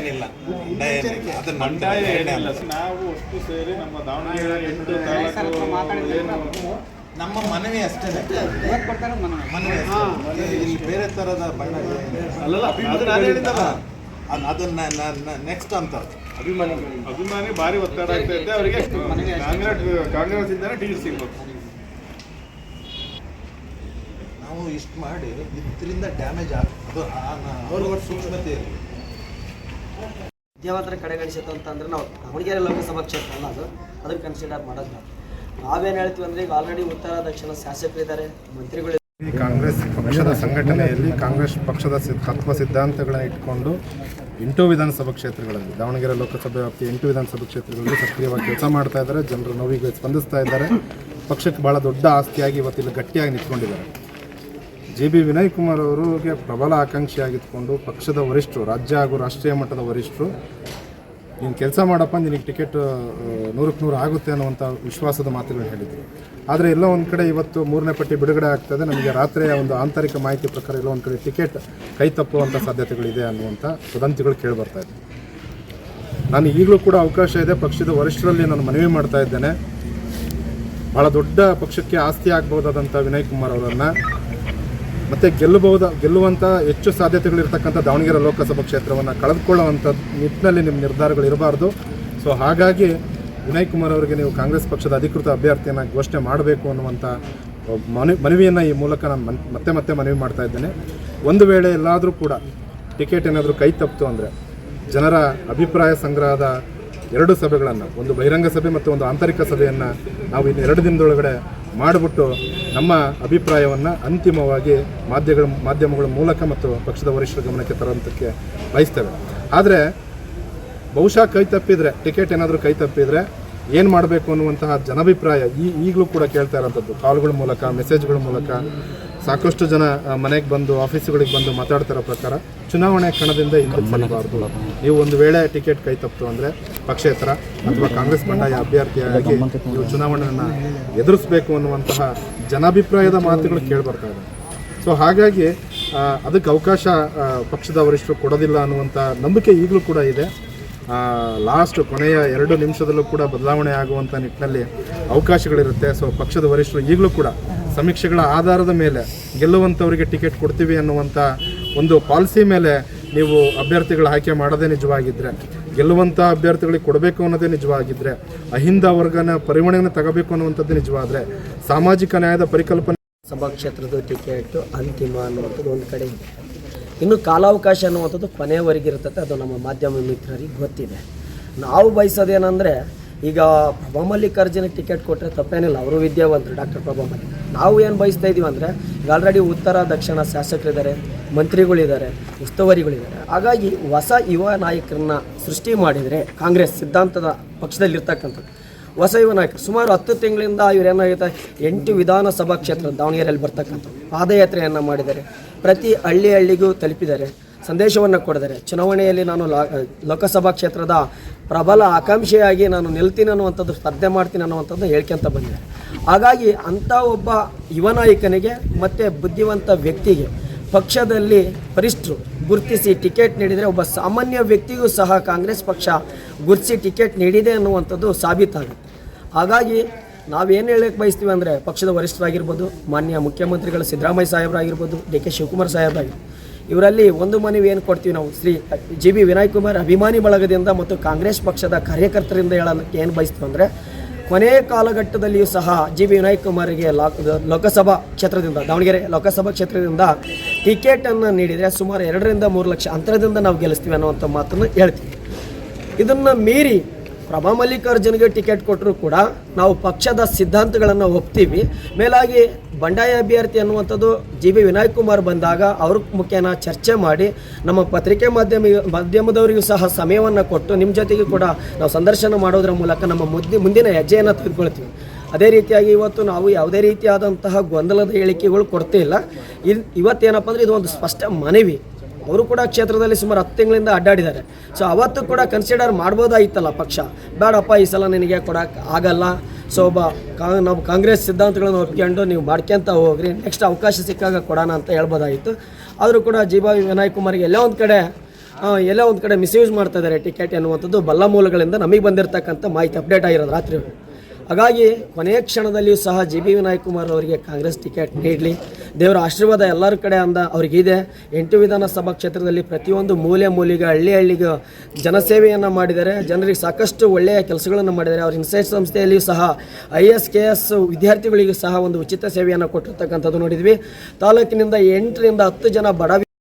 ಏನಿಲ್ಲ. ಅದು ಮಂಡಾಯ ಇಲ್ಲ ನಾವು ಅಷ್ಟು ಸೇರಿ ನಮ್ಮ ದಾವಣಗೆರೆ ಎಂಟು ತಾಲೂಕು ನಮ್ಮ ಮನವಿ ಅಷ್ಟೇ. ಮನವಿ. ಅಷ್ಟೇ. ಇಲ್ಲಿ ಬೇರೆ ತರದ ಬಣ್ಣ ಇದೆ ಅಲ್ಲಲ್ಲ ಅದನ್ನ ನೆಕ್ಸ್ಟ್ ಅಂತ. ಅಭಿಮಾನಿ ಅಭಿಮಾನಿ ಭಾರಿ ಒತ್ತಡ ಆಗ್ತಾ ಇದೆ ಅವರಿಗೆ ಕಾಂಗ್ರೆಸ್ ಕಾಂಗ್ರೆಸ್ ಟಿ ಸಿ ಸಿಗ್ಬೇಕು. ನಾವು ಇಷ್ಟು ಮಾಡಿ ಇದರಿಂದ ಡ್ಯಾಮೇಜ್ ಆಗ್ತದೆ ಅದು ಅವ್ರ ಸೂಕ್ಷ್ಮತೆ ಇರಲಿ ವಿದ್ಯಾವಂತರ ಕಡೆಗಣಿಸುತ್ತೆ ಅಂತಂದ್ರೆ ನಾವು ದಾವಣಗೆರೆ ಲೋಕಸಭಾ ಕ್ಷೇತ್ರ ಅಲ್ಲ ಅದು. ಅದನ್ನು ಕನ್ಸಿಡರ್ ಮಾಡೋದು ನಾವು. ನಾವೇನು ಹೇಳ್ತೀವಿ ಅಂದರೆ ಈಗ ಆಲ್ರೆಡಿ ಉತ್ತರ, ದಕ್ಷಿಣ ಶಾಸಕರಿದ್ದಾರೆ ಮಂತ್ರಿಗಳು ಕಾಂಗ್ರೆಸ್ ಪಕ್ಷದ ಸಂಘಟನೆಯಲ್ಲಿ ಕಾಂಗ್ರೆಸ್ ಪಕ್ಷದ ತತ್ವ ಸಿದ್ಧಾಂತಗಳನ್ನು ಇಟ್ಕೊಂಡು ಎಂಟು ವಿಧಾನಸಭಾ ಕ್ಷೇತ್ರಗಳಲ್ಲಿ, ದಾವಣಗೆರೆ ಲೋಕಸಭೆ ವ್ಯಾಪ್ತಿ ಎಂಟು ವಿಧಾನಸಭಾ ಕ್ಷೇತ್ರಗಳಲ್ಲಿ ಸಕ್ರಿಯವಾಗಿ ಕೆಲಸ ಮಾಡ್ತಾ ಇದ್ದಾರೆ. ಜನರ ನೋವಿಗೆ ಸ್ಪಂದಿಸ್ತಾ ಇದ್ದಾರೆ. ಪಕ್ಷಕ್ಕೆ ಭಾಳ ದೊಡ್ಡ ಆಸ್ತಿಯಾಗಿ ಇವತ್ತಿಲ್ಲಿ ಗಟ್ಟಿಯಾಗಿ ನಿಂತ್ಕೊಂಡಿದ್ದಾರೆ. ಜೆ ಬಿ ವಿನಯ್ ಕುಮಾರ್ ಅವರಿಗೆ ಪ್ರಬಲ ಆಕಾಂಕ್ಷಿಯಾಗಿದ್ದುಕೊಂಡು ಪಕ್ಷದ ವರಿಷ್ಠರು, ರಾಜ್ಯ ಹಾಗೂ ರಾಷ್ಟ್ರೀಯ ಮಟ್ಟದ ವರಿಷ್ಠರು, ನೀನು ಕೆಲಸ ಮಾಡಪ್ಪ, ನಿನಗೆ ಟಿಕೆಟ್ ನೂರಕ್ಕೆ ನೂರು ಆಗುತ್ತೆ ಅನ್ನುವಂಥ ವಿಶ್ವಾಸದ ಮಾತುಗಳು ಹೇಳಿದ್ರು. ಆದರೆ ಎಲ್ಲ ಒಂದು ಕಡೆ ಇವತ್ತು ಮೂರನೇ ಪಟ್ಟಿ ಬಿಡುಗಡೆ ಆಗ್ತದೆ ನಮಗೆ ರಾತ್ರಿಯ ಒಂದು ಆಂತರಿಕ ಮಾಹಿತಿ ಪ್ರಕಾರ ಎಲ್ಲ ಒಂದು ಕಡೆ ಟಿಕೆಟ್ ಕೈ ತಪ್ಪುವಂಥ ಸಾಧ್ಯತೆಗಳಿದೆ ಅನ್ನುವಂಥ ವದಂತಿಗಳು ಕೇಳಿಬರ್ತಾ ಇದೆ ನಾನು ಈಗಲೂ ಕೂಡ ಅವಕಾಶ ಇದೆ. ಪಕ್ಷದ ವರಿಷ್ಠರಲ್ಲಿ ನಾನು ಮನವಿ ಮಾಡ್ತಾ ಇದ್ದೇನೆ. ಭಾಳ ದೊಡ್ಡ ಪಕ್ಷಕ್ಕೆ ಆಸ್ತಿ ಆಗ್ಬೋದಾದಂಥ ವಿನಯ್ ಕುಮಾರ್ ಅವರನ್ನು ಮತ್ತು ಗೆಲ್ಲಬಹುದ ಗೆಲ್ಲುವಂಥ ಹೆಚ್ಚು ಸಾಧ್ಯತೆಗಳಿರ್ತಕ್ಕಂಥ ದಾವಣಗೆರೆ ಲೋಕಸಭಾ ಕ್ಷೇತ್ರವನ್ನು ಕಳೆದುಕೊಳ್ಳುವಂಥ ನಿಟ್ಟಿನಲ್ಲಿ ನಿಮ್ಮ ನಿರ್ಧಾರಗಳು ಇರಬಾರ್ದು. ಸೊ ಹಾಗಾಗಿ ವಿನಯ್ ಕುಮಾರ್ ಅವರಿಗೆ ನೀವು ಕಾಂಗ್ರೆಸ್ ಪಕ್ಷದ ಅಧಿಕೃತ ಅಭ್ಯರ್ಥಿಯನ್ನು ಘೋಷಣೆ ಮಾಡಬೇಕು ಅನ್ನುವಂಥ ಮನವಿ, ಮನವಿಯನ್ನು ಈ ಮೂಲಕ ನಾನು ಮತ್ತೆ ಮತ್ತೆ ಮನವಿ ಮಾಡ್ತಾ ಇದ್ದೇನೆ. ಒಂದು ವೇಳೆ ಎಲ್ಲಾದರೂ ಕೂಡ ಟಿಕೆಟ್ ಏನಾದರೂ ಕೈ ತಪ್ಪಿತು ಅಂದರೆ ಜನರ ಅಭಿಪ್ರಾಯ ಸಂಗ್ರಹದ ಎರಡು ಸಭೆಗಳನ್ನು, ಒಂದು ಬಹಿರಂಗ ಸಭೆ ಮತ್ತು ಒಂದು ಆಂತರಿಕ ಸಭೆಯನ್ನು ನಾವು ಇನ್ನು ಎರಡು ದಿನದೊಳಗಡೆ ಮಾಡಿಬಿಟ್ಟು ನಮ್ಮ ಅಭಿಪ್ರಾಯವನ್ನು ಅಂತಿಮವಾಗಿ ಮಾಧ್ಯಮಗಳ ಮಾಧ್ಯಮಗಳ ಮೂಲಕ ಮತ್ತು ಪಕ್ಷದ ವರಿಷ್ಠರ ಗಮನಕ್ಕೆ ತರುವಂತಕ್ಕೆ ಬಯಸ್ತೇವೆ. ಆದರೆ, ಬಹುಶಃ ಕೈ ತಪ್ಪಿದರೆ, ಟಿಕೆಟ್ ಏನಾದರೂ ಕೈ ತಪ್ಪಿದರೆ ಏನು ಮಾಡಬೇಕು ಅನ್ನುವಂತಹ ಜನಾಭಿಪ್ರಾಯ ಈ, ಈಗಲೂ ಕೂಡ ಕೇಳ್ತಾ ಇರೋಂಥದ್ದು. ಕಾಲ್ಗಳ ಮೂಲಕ, ಮೆಸೇಜ್ಗಳ ಮೂಲಕ ಸಾಕಷ್ಟು ಜನ ಮನೆಗೆ ಬಂದು, ಆಫೀಸುಗಳಿಗೆ ಬಂದು ಮಾತಾಡ್ತಿರೋ ಪ್ರಕಾರ ಚುನಾವಣೆ ಕಣದಿಂದ ಹಿಂದೆ ಸರಿಬಾರ್ದು. ನೀವು ಒಂದು ವೇಳೆ ಟಿಕೆಟ್ ಕೈ ತಪ್ಪಿತು ಅಂದರೆ ಪಕ್ಷೇತರ ಅಥವಾ ಕಾಂಗ್ರೆಸ್ ಬಂಡಾಯ ಅಭ್ಯರ್ಥಿಯಾಗಿ ನೀವು ಚುನಾವಣೆಯನ್ನು ಎದುರಿಸಬೇಕು ಅನ್ನುವಂತಹ ಜನಾಭಿಪ್ರಾಯದ ಮಾತುಗಳು ಕೇಳಿಬರ್ತಾ ಇದೆ. ಸೊ ಹಾಗಾಗಿ ಅದಕ್ಕೆ ಅವಕಾಶ ಪಕ್ಷದ ವರಿಷ್ಠರು ಕೊಡೋದಿಲ್ಲ ಅನ್ನುವಂಥ ನಂಬಿಕೆ ಈಗಲೂ ಕೂಡ ಇದೆ. ಲಾಸ್ಟ್ ಕೊನೆಯ ಎರಡು ನಿಮಿಷದಲ್ಲೂ ಕೂಡ ಬದಲಾವಣೆ ಆಗುವಂಥ ನಿಟ್ಟಿನಲ್ಲಿ ಅವಕಾಶಗಳಿರುತ್ತೆ. ಸೊ ಪಕ್ಷದ ವರಿಷ್ಠರು ಈಗಲೂ ಕೂಡ ಸಮೀಕ್ಷೆಗಳ ಆಧಾರದ ಮೇಲೆ ಗೆಲ್ಲುವಂಥವರಿಗೆ ಟಿಕೆಟ್ ಕೊಡ್ತೀವಿ ಅನ್ನುವಂಥ ಒಂದು ಪಾಲಿಸಿ ಮೇಲೆ ನೀವು ಅಭ್ಯರ್ಥಿಗಳ ಆಯ್ಕೆ ಮಾಡೋದೇ ನಿಜವಾಗಿದ್ದರೆ ಗೆಲ್ಲುವಂಥ ಅಭ್ಯರ್ಥಿಗಳಿಗೆ ಕೊಡಬೇಕು ಅನ್ನೋದೇ ನಿಜವಾಗಿದ್ದರೆ ಅಹಿಂದ ವರ್ಗನ ಪರಿಗಣನೆ ತಗೋಬೇಕು ಅನ್ನುವಂಥದ್ದು ನಿಜವಾದರೆ, ಸಾಮಾಜಿಕ ನ್ಯಾಯದ ಪರಿಕಲ್ಪನೆ ಸಭಾ ಕ್ಷೇತ್ರದ ಟಿಕೆಟ್ ಅಂತಿಮ ಅನ್ನುವಂಥದ್ದು ಒಂದು ಕಡೆ ಇದೆ. ಇನ್ನು ಕಾಲಾವಕಾಶ ಅನ್ನುವಂಥದ್ದು ಕೊನೆಯವರೆಗೆ ಇರ್ತದೆ, ಅದು ನಮ್ಮ ಮಾಧ್ಯಮ ಮಿತ್ರರಿಗೆ ಗೊತ್ತಿದೆ. ನಾವು ಬಯಸೋದೇನೆಂದರೆ, ಈಗ ಪ್ರಭಾ ಮಲ್ಲಿಕಾರ್ಜುನ ಟಿಕೆಟ್ ಕೊಟ್ಟರೆ ತಪ್ಪೇನಿಲ್ಲ, ಅವರು ವಿದ್ಯಾವಂತರು, ಡಾಕ್ಟರ್ ಪ್ರಭಾ ಮಲ್ಲಿಕ್ ನಾವು ಏನು ಬಯಸ್ತಾ ಇದ್ದೀವಿ ಅಂದರೆ, ಈಗ ಆಲ್ರೆಡಿ ಉತ್ತರ, ದಕ್ಷಿಣ ಶಾಸಕರಿದ್ದಾರೆ. ಮಂತ್ರಿಗಳಿದ್ದಾರೆ, ಉಸ್ತುವಾರಿಗಳಿದ್ದಾರೆ. ಹಾಗಾಗಿ ಹೊಸ ಯುವ ನಾಯಕರನ್ನ ಸೃಷ್ಟಿ ಮಾಡಿದರೆ ಕಾಂಗ್ರೆಸ್ ಸಿದ್ಧಾಂತದ ಪಕ್ಷದಲ್ಲಿರ್ತಕ್ಕಂಥದ್ದು. ಹೊಸ ಯುವ ನಾಯಕರು, ಸುಮಾರು ಹತ್ತು ತಿಂಗಳಿಂದ ಇವರೇನಾಗಿದೆ ಎಂಟು ವಿಧಾನಸಭಾ ಕ್ಷೇತ್ರ ದಾವಣಗೆರೆಯಲ್ಲಿ ಬರ್ತಕ್ಕಂಥದ್ದು. ಪಾದಯಾತ್ರೆಯನ್ನು ಮಾಡಿದ್ದಾರೆ. ಪ್ರತಿ ಹಳ್ಳಿ ಹಳ್ಳಿಗೂ ತಲುಪಿದ್ದಾರೆ. ಸಂದೇಶವನ್ನು ಕೊಡಿದರೆ ಚುನಾವಣೆಯಲ್ಲಿ ನಾನು ಲೋಕಸಭಾ ಕ್ಷೇತ್ರದ ಪ್ರಬಲ ಆಕಾಂಕ್ಷೆಯಾಗಿ ನಾನು ನಿಲ್ತೀನಿ ಅನ್ನುವಂಥದ್ದು, ಸ್ಪರ್ಧೆ ಮಾಡ್ತೀನಿ ಅನ್ನುವಂಥದ್ದು ಹೇಳ್ಕೊಂತ ಬಂದಿದ್ದಾರೆ. ಹಾಗಾಗಿ ಅಂಥ ಒಬ್ಬ ಯುವ ನಾಯಕನಿಗೆ ಮತ್ತು ಬುದ್ಧಿವಂತ ವ್ಯಕ್ತಿಗೆ ಪಕ್ಷದಲ್ಲಿ ವರಿಷ್ಠರು ಗುರುತಿಸಿ ಟಿಕೆಟ್ ನೀಡಿದರೆ ಒಬ್ಬ ಸಾಮಾನ್ಯ ವ್ಯಕ್ತಿಗೂ ಸಹ ಕಾಂಗ್ರೆಸ್ ಪಕ್ಷ ಗುರುತಿಸಿ ಟಿಕೆಟ್ ನೀಡಿದೆ ಅನ್ನುವಂಥದ್ದು ಸಾಬೀತಾಗುತ್ತೆ. ಹಾಗಾಗಿ ನಾವೇನು ಹೇಳಕ್ಕೆ ಬಯಸ್ತೀವಿ ಅಂದರೆ ಪಕ್ಷದ ವರಿಷ್ಠರಾಗಿರ್ಬೋದು, ಮಾನ್ಯ ಮುಖ್ಯಮಂತ್ರಿಗಳು ಸಿದ್ದರಾಮಯ್ಯ ಸಾಹೇಬರಾಗಿರ್ಬೋದು, ಡಿ ಕೆ ಶಿವಕುಮಾರ್ ಸಾಹೇಬರಾಗಿರ್ಬೋದು ಇವರಲ್ಲಿ ಒಂದು ಮನವಿ ಏನು ಕೊಡ್ತೀವಿ ನಾವು? ಶ್ರೀ ಜಿ ಬಿ ವಿನಯ್ ಕುಮಾರ್ ಅಭಿಮಾನಿ ಬಳಗದಿಂದ ಮತ್ತು ಕಾಂಗ್ರೆಸ್ ಪಕ್ಷದ ಕಾರ್ಯಕರ್ತರಿಂದ ಹೇಳೋದಕ್ಕೆ ಏನು ಬಯಸ್ತೀವಿ ಅಂದರೆ ಕೊನೆಯ ಕಾಲಘಟ್ಟದಲ್ಲಿಯೂ ಸಹ ಜಿ ಬಿ ವಿನಯ್ ಕುಮಾರ್ಗೆ ಲಾಕ್ ಲೋಕಸಭಾ ಕ್ಷೇತ್ರದಿಂದ, ದಾವಣಗೆರೆ ಲೋಕಸಭಾ ಕ್ಷೇತ್ರದಿಂದ ಟಿಕೆಟನ್ನು ನೀಡಿದರೆ ಸುಮಾರು ಎರಡರಿಂದ ಮೂರು ಲಕ್ಷ ಅಂತರದಿಂದ ನಾವು ಗೆಲ್ಲಿಸ್ತೀವಿ ಅನ್ನುವಂಥ ಮಾತನ್ನು ಹೇಳ್ತೀವಿ. ಇದನ್ನು ಮೀರಿ ಪ್ರಭಾ ಮಲ್ಲಿಕಾರ್ಜುನ್ಗೆ ಟಿಕೆಟ್ ಕೊಟ್ಟರು ಕೂಡ ನಾವು ಪಕ್ಷದ ಸಿದ್ಧಾಂತಗಳನ್ನು ಒಪ್ತೀವಿ. ಮೇಲಾಗಿ ಬಂಡಾಯ ಅಭ್ಯರ್ಥಿ ಅನ್ನುವಂಥದ್ದು ಜಿ ಬಿ ವಿನಾಯಕ್ ಕುಮಾರ್ ಬಂದಾಗ ಅವ್ರ ಮುಖೇನ ಚರ್ಚೆ ಮಾಡಿ ನಮ್ಮ ಪತ್ರಿಕೆ ಮಾಧ್ಯಮ ಮಾಧ್ಯಮದವರಿಗೂ ಸಹ ಸಮಯವನ್ನು ಕೊಟ್ಟು ನಿಮ್ಮ ಜೊತೆಗೆ ಕೂಡ ನಾವು ಸಂದರ್ಶನ ಮಾಡೋದ್ರ ಮೂಲಕ ನಮ್ಮ ಮುದ್ದಿ ಮುಂದಿನ ಹೆಜ್ಜೆಯನ್ನು ತೆಗೆದುಕೊಳ್ತೀವಿ. ಅದೇ ರೀತಿಯಾಗಿ ಇವತ್ತು ನಾವು ಯಾವುದೇ ರೀತಿಯಾದಂತಹ ಗೊಂದಲದ ಹೇಳಿಕೆಗಳು ಕೊಡ್ತಿಲ್ಲ ಇಲ್ಲ. ಇವತ್ತೇನಪ್ಪ ಅಂದರೆ ಇದು ಒಂದು ಸ್ಪಷ್ಟ ಮನವಿ. ಅವರು ಕೂಡ ಕ್ಷೇತ್ರದಲ್ಲಿ ಸುಮಾರು ಹತ್ತು ತಿಂಗಳಿಂದ ಅಡ್ಡಾಡಿದ್ದಾರೆ. ಸೊ ಅವತ್ತು ಕೂಡ ಕನ್ಸಿಡರ್ ಮಾಡ್ಬೋದಾಗಿತ್ತಲ್ಲ ಪಕ್ಷ? ಬೇಡಪ್ಪ, ಈ ಸಲ ನಿನಗೆ ಕೊಡೋಕೆ ಆಗಲ್ಲ. ಸೊ ಒಬ್ಬ ಕಾ, ನಾವು ಕಾಂಗ್ರೆಸ್ ಸಿದ್ಧಾಂತಗಳನ್ನು ಒಪ್ಕೊಂಡು ನೀವು ಮಾಡ್ಕೊಂತ ಹೋಗ್ರಿ. ನೆಕ್ಸ್ಟ್ ಅವಕಾಶ ಸಿಕ್ಕಾಗ ಕೊಡೋಣ ಅಂತ ಹೇಳ್ಬೋದಾಗಿತ್ತು ಆದರೂ ಕೂಡ ಜೀಬಾ ವಿನಾಯಕ್ ಕುಮಾರ್ಗೆ ಎಲ್ಲೋ ಒಂದು ಕಡೆ ಎಲ್ಲೋ ಒಂದು ಕಡೆ ಮಿಸ್ಯೂಸ್ ಮಾಡ್ತಾ ಇದ್ದಾರೆ ಟಿಕೆಟ್ ಎನ್ನುವಂಥದ್ದು ಬಲ್ಲ ಮೂಲಗಳಿಂದ ನಮಗೆ ಬಂದಿರತಕ್ಕಂಥ ಮಾಹಿತಿ ಅಪ್ಡೇಟ್ ಆಗಿರೋದು ರಾತ್ರಿ. ಹಾಗಾಗಿ ಕೊನೆಯ ಕ್ಷಣದಲ್ಲಿಯೂ ಸಹ ಜಿ ಬಿ ವಿನಾಯಕ್ ಕುಮಾರ್ ಅವರಿಗೆ ಕಾಂಗ್ರೆಸ್ ಟಿಕೆಟ್ ನೀಡಲಿ. ದೇವರ ಆಶೀರ್ವಾದ ಎಲ್ಲರ ಕಡೆ ಅಂದ ಅವ್ರಿಗಿದೆ. ಎಂಟು ವಿಧಾನಸಭಾ ಕ್ಷೇತ್ರದಲ್ಲಿ ಪ್ರತಿಯೊಂದು ಮೂಲೆ ಮೂಲೆಗೆ, ಹಳ್ಳಿ ಹಳ್ಳಿಗೆ ಜನಸೇವೆಯನ್ನು ಮಾಡಿದ್ದಾರೆ. ಜನರಿಗೆ ಸಾಕಷ್ಟು ಒಳ್ಳೆಯ ಕೆಲಸಗಳನ್ನು ಮಾಡಿದ್ದಾರೆ. ಅವ್ರ ಇನ್ಸೈಟ್ ಸಂಸ್ಥೆಯಲ್ಲಿಯೂ ಸಹ ಐ ಎಸ್, ಕೆ ಎಸ್ ವಿದ್ಯಾರ್ಥಿಗಳಿಗೂ ಸಹ ಒಂದು ಉಚಿತ ಸೇವೆಯನ್ನು ಕೊಟ್ಟಿರ್ತಕ್ಕಂಥದ್ದು ನೋಡಿದ್ವಿ. ತಾಲೂಕಿನಿಂದ ಎಂಟರಿಂದ ಹತ್ತು ಜನ ಬಡ